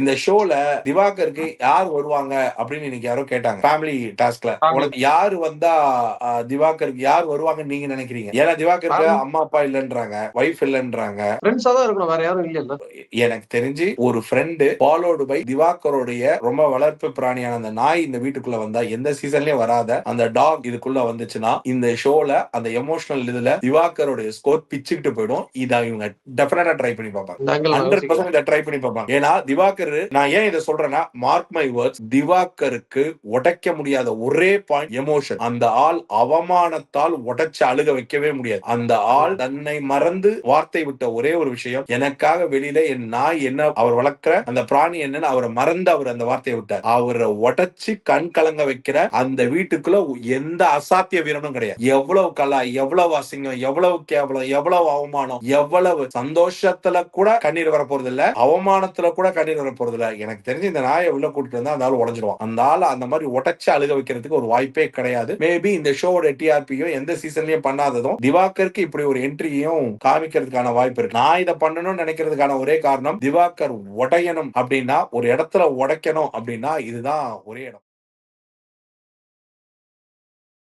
இந்த ஷோல திவாகருக்கு யார் வருவாங்க அப்படின்னு இன்னைக்கு யாரோ கேட்டாங்க. ஃபேமிலி டாஸ்க்ல. உனக்கு யாரு வந்தா திவாகருக்கு யார் வருவாங்கன்னு நீங்க நினைக்கிறீங்க? ஏன்னா திவாகருக்கு. அம்மா அப்பா இல்லன்றாங்க ஒய்ஃப் இல்லன்றாங்க. ஃப்ரெண்ட்ஸா தான் இருக்கணும். வேற யாரும் இல்ல இல்ல எனக்கு தெரிஞ்சு ஒரு ஃப்ரெண்டு ஃபாலோடு பை திவாகருடைய ரொம்ப வளர்ப்பு பிராணியான அந்த நாய் இந்த வீட்டுக்குள்ள வந்தா எந்த சீசன்லயும் வராத அந்த டாக் இதுக்குள்ள வந்துச்சுன்னா இந்த ஷோல அந்த எமோஷனல் இதுல திவாகருடைய ஸ்கோர் பிச்சுக்கிட்டு போயிடும். இதை இவங்க டெஃபினட்டா ட்ரை பண்ணி பார்ப்பாங்க. ஹண்ட்ரட். பர்சன்ட் இதை ட்ரை பண்ணி பார்ப்பாங்க. ஏன்னா திவாகர் நான் ஏன் இதை சொல்றேன்னா மார்க் மை வேர்ட்ஸ் திவாகருக்கு உடைக்க முடியாத ஒரே பாயிண்ட் எமோஷன் அந்த ஆள் அவமானத்தால் உடைச்சு அழுக வைக்கவே முடியாது. அந்த ஆள் தன்னை மறந்து வார்த்தை விட்ட ஒரே ஒரு விஷயம் எனக்காக வெளியில என் நாய் என்ன அவர் வளர்க்கிற அந்த பிராணி என்னன்னு அவரை மறந்து அவர் அந்த வார்த்தையை விட்டார். அவரை உடைச்சு கண் கலங்க வைக்கிற அந்த வீட்டுக்குள்ள எந்த அசாத்திய வீரனும் கிடையாது. எவ்வளவு கலா எவ்வளவு அசிங்கம் எவ்வளவு கேவலம் எவ்வளவு அவமானம் எவ்வளவு சந்தோஷத்துல கூட கண்ணீர் வர போறது இல்ல அவமானத்துல கூட கண்ணீர் வர போறது எனக்கு தெரிஞ்சு இந்த நாயை உள்ள கூட்டிட்டு வந்தா அந்த ஆள் உடஞ்சிருவான். அந்த ஆள் அந்த மாதிரி உடச்சு அழுக வைக்கிறதுக்கு ஒரு வாய்ப்பே கிடையாது. மேபி இந்த ஷோவோட டிஆர்பியும் எந்த சீசன்லயும் பண்ணாததும் திவாகருக்கு இப்படி ஒரு என்ட்ரியும் காமிக்கிறதுக்கான வாய்ப்பு இருக்கு. நான் இதை பண்ணணும்னு நினைக்கிறதுக்கான ஒரே காரணம் திவாகர் உடையணும் அப்படின்னா ஒரு இடத்துல உடைக்கணும் அப்படின்னா இதுதான் ஒரே இடம்.